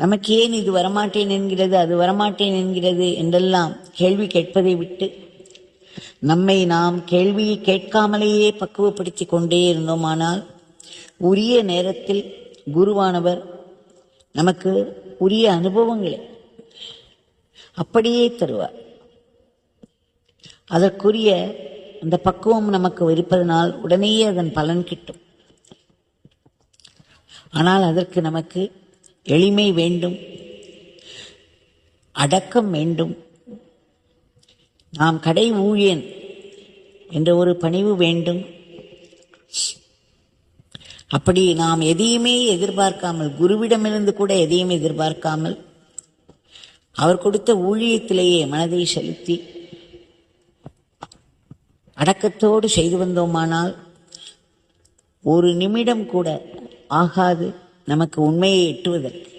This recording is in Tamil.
நமக்கு ஏன் இது வரமாட்டேன் என்கிறது அது வரமாட்டேன் என்கிறது என்றெல்லாம் கேள்வி கேட்பதை விட்டு நம்மை நாம் கேள்வியை கேட்காமலேயே பக்குவப்படுத்திக் கொண்டே இருந்தோமானால் உரிய நேரத்தில் குருவானவர் நமக்கு உரிய அனுபவங்களை அப்படியே தருவார். அதற்குரிய அந்த பக்குவம் நமக்கு இருப்பதனால் உடனேயே அதன் பலன் கிட்டும். ஆனால் அதற்கு நமக்கு எளிமை வேண்டும் அடக்கம் வேண்டும். நாம் கடை ஊழியன் என்ற ஒரு பணிவு வேண்டும். அப்படி நாம் எதையுமே எதிர்பார்க்காமல் குருவிடமிருந்து கூட எதையும் எதிர்பார்க்காமல் அவர் கொடுத்த ஊழியத்திலேயே மனதை செலுத்தி அடக்கத்தோடு செய்து வந்தோமானால் ஒரு நிமிடம் கூட ஆகாது. நமக்கு உண்மையை எட்டுவதற்கு.